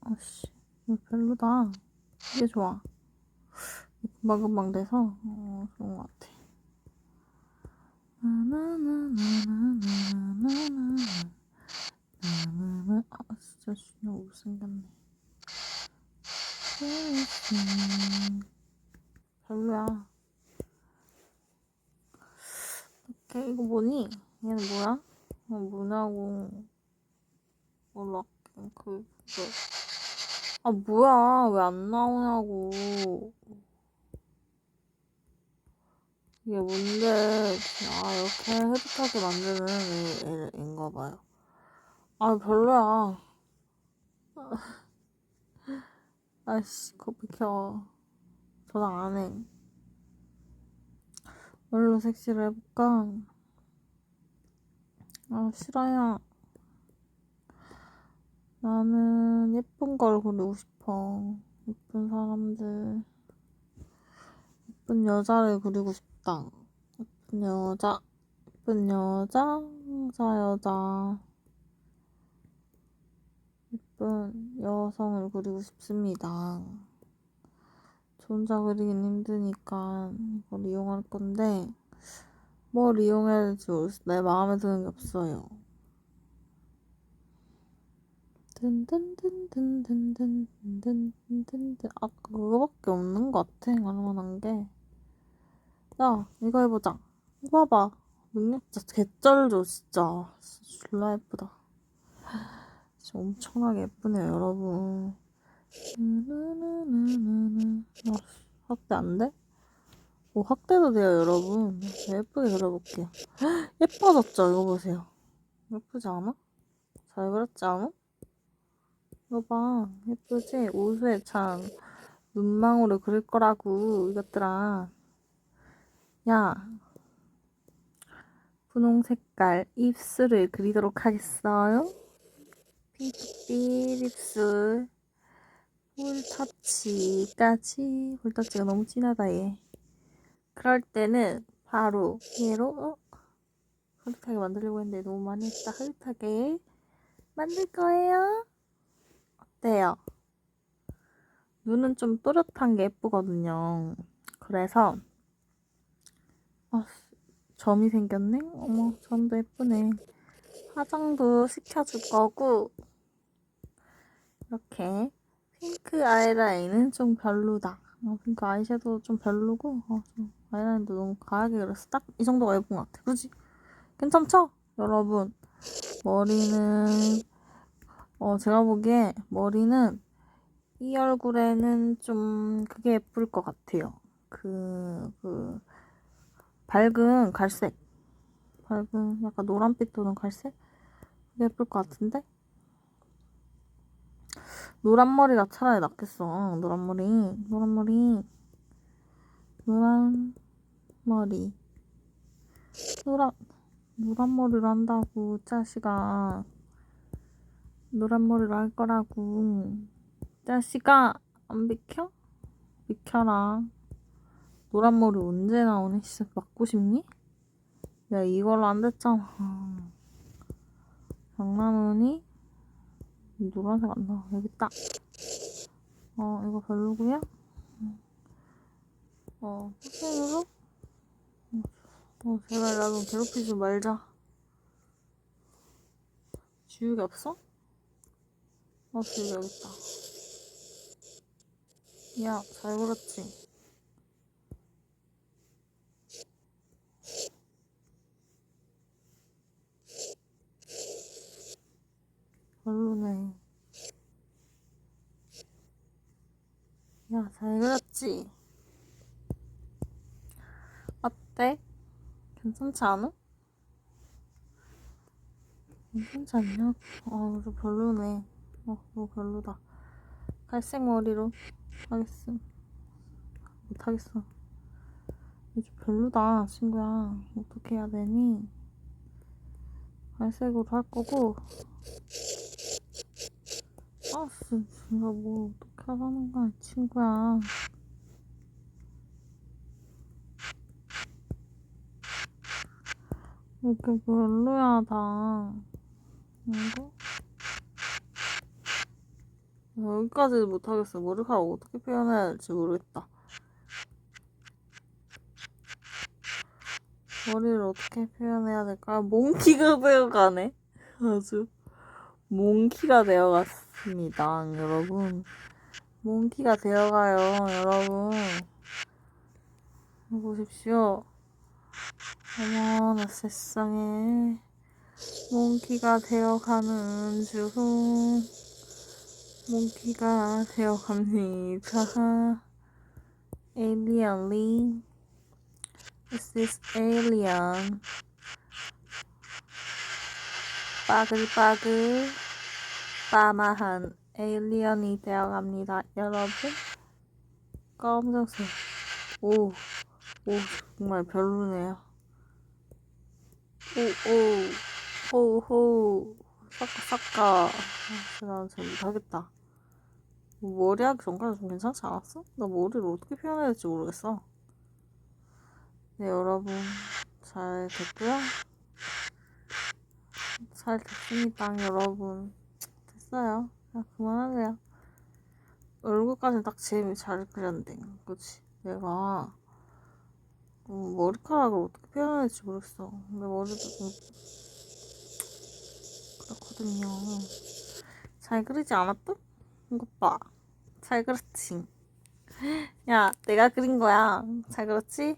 아씨, 이거 별로다. 이게 좋아. 금방금방 돼서 어, 좋은 것 같아. 아, 진짜 진짜 못생겼네. 별로야. 오케 이, 이거 뭐니? 얘는 뭐야? 어, 뭐냐고. 몰라. 그, 그. 아, 뭐야. 왜 안 나오냐고. 이게 뭔데. 아, 이렇게 흐릿하게 만드는 애- 애인가 봐요. 아, 별로야. 아이씨, 그거 비켜. 저장 안 해. 뭘로 섹시를 해볼까? 아, 싫어요. 나는 예쁜 걸 고르고 싶어. 예쁜 사람들. 예쁜 여자를 그리고 싶다. 예쁜 여자. 예쁜 여자. 여자, 여자. 예쁜 여성을 그리고 싶습니다. 저 혼자 그리긴 힘드니까 이걸 이용할 건데, 뭘 이용해야 될지 모르겠어. 내 마음에 드는 게 없어요. 든든든든든든든든든 아 그거밖에 없는 것 같아 할만한 게. 야 이거 해보자. 이거 봐봐. 능력자 개쩔죠 진짜. 졸라 예쁘다. 진짜 엄청나게 예쁘네요 여러분. 어, 확대 안 돼? 오 확대도 돼요 여러분. 예쁘게 그려볼게요. 예뻐졌죠 이거 보세요. 예쁘지 않아? 잘 그렸지 않아? 이거 봐. 예쁘지? 옷에 참 눈망울을 그릴 거라고 이것들아. 야. 분홍 색깔 입술을 그리도록 하겠어요. 핑크빛 입술. 볼터치까지. 볼터치가 너무 진하다 얘. 그럴 때는 바로 얘로 어? 흐릿하게 만들려고 했는데 너무 많이 했다. 흐릿하게 만들 거예요. 어때요? 눈은 좀 또렷한 게 예쁘거든요. 그래서 아, 점이 생겼네? 어머, 점도 예쁘네. 화장도 시켜줄 거고 이렇게 핑크 아이라인은 좀 별로다. 어, 핑크 아이섀도우 좀 별로고 어, 좀 아이라인도 너무 가하게 그렸어. 딱이 정도가 예쁜 것 같아. 그지? 괜찮죠? 여러분 머리는 어, 제가 보기에 머리는 이 얼굴에는 좀 그게 예쁠 것 같아요. 그, 그, 밝은 갈색. 밝은 약간 노란빛 도는 갈색? 예쁠 것 같은데? 노란 머리가 차라리 낫겠어. 노란 머리. 노란 머리. 노란 머리. 노란, 노란 머리를 한다고, 짜식아. 노란 머리로 할 거라고. 자식아, 안 비켜? 비켜라. 노란 머리 언제 나오네? 진짜 맞고 싶니? 야, 이걸로 안 됐잖아. 장난하니? 노란색 안 나와. 여기 있다. 어, 이거 별로고요 어, 흑색으로? 어, 제발 나 좀 괴롭히지 말자. 지우개 없어? 어, 지우개 여기 있다. 야, 잘 그렸지? 별로네. 그렸지? 어때? 괜찮지 않아? 괜찮지 않냐? 어, 좀 별로네. 어, 너무 별로다. 갈색 머리로 하겠음. 못하겠어. 이제 별로다, 친구야. 어떻게 해야 되니? 갈색으로 할 거고. 아, 진짜 뭐 어떻게 하자는 거야, 친구야. 이렇게 별로야 다. 이거 여기까지 못하겠어 머리카락 어떻게 표현해야 할지 모르겠다. 머리를 어떻게 표현해야 될까? 몽키가 되어가네. 아주 몽키가 되어갔습니다 여러분. 몽키가 되어가요 여러분. 보십시오 어머나 세상에. 몽키가 되어가는 중 몽키가 되어갑니다. 에일리언리 Is this alien? 빠글빠글 빠마한 에일리언이 되어갑니다. 여러분 검정색. 오, 오 정말 별로네요. 오 오 호호 섞어 섞어 난잘 못하겠다. 머리 하기 전까지 좀 괜찮지 않았어? 나 머리를 어떻게 표현해야 될지 모르겠어. 네 여러분. 잘 됐고요. 잘 됐습니다 여러분. 됐어요. 그냥 그만하세요. 얼굴까지는 딱 제일 잘 그렸는데 그치? 내가 음, 머리카락을 어떻게 표현해야 될지 모르겠어. 근데 머리도 좀 그렇거든요. 잘 그리지 않았다? 이것 봐. 잘 그렸지. 야 내가 그린 거야. 잘 그렸지?